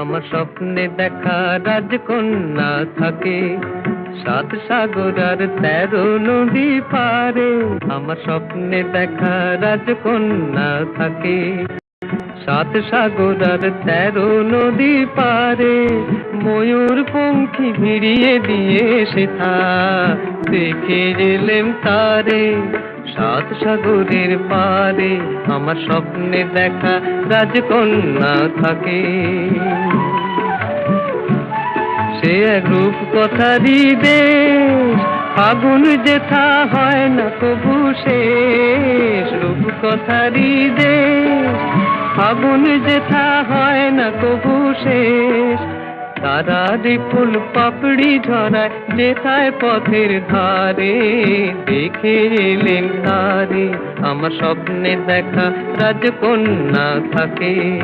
আমার স্বপ্নে দেখা রাজকন্যা থাকে। সাত সাগর আর তেরো নদী পারে। আমার স্বপ্নে দেখা রাজকন্যা থাকে। সাত সাগর আর তেরো নদী পারে। ময়ূর পঙ্খী ভিড়িয়ে দিয়ে সেথা দেখে এলেম তারে, সাত সাগরের পারে। আমার স্বপ্নে দেখা রাজকন্যা থাকে। সে এক রূপ কথারই দেশ, ফাগুন যেথা হয় না কবু শেষ। রূপ কথারই দেশ, ফাগুন যেথা হয় না কবু শেষ। তারা ফুল পাপড়ি ঝরায় যেথায় পথের ধারে। দেখে এলেন তারে, আমার স্বপ্নে দেখা রাজকন্যা থাকে।